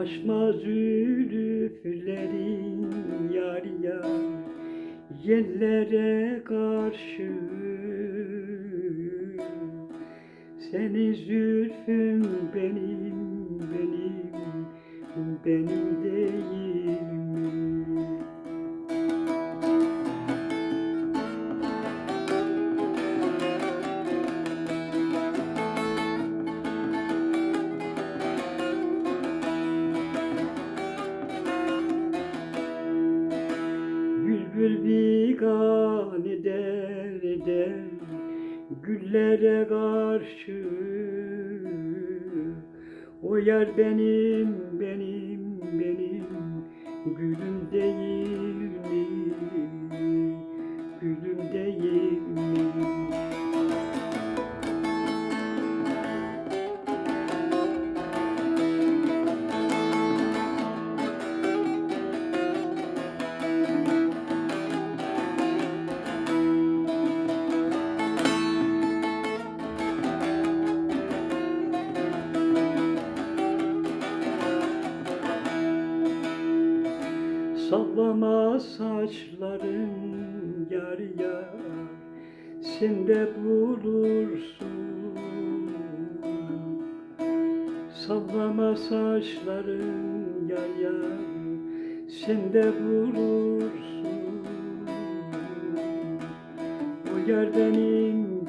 Açma zülüflerin yar yar Yellere karşı. Senin zülfün benim, benim, benim değil Bülbül bigan eder eder. Güllere karşı. O yer benim benim benim. Gülüm değil Sallama saçların yar yar Sen de bulursun. Sallama saçların yar yar Sen de bulursun. O yer benim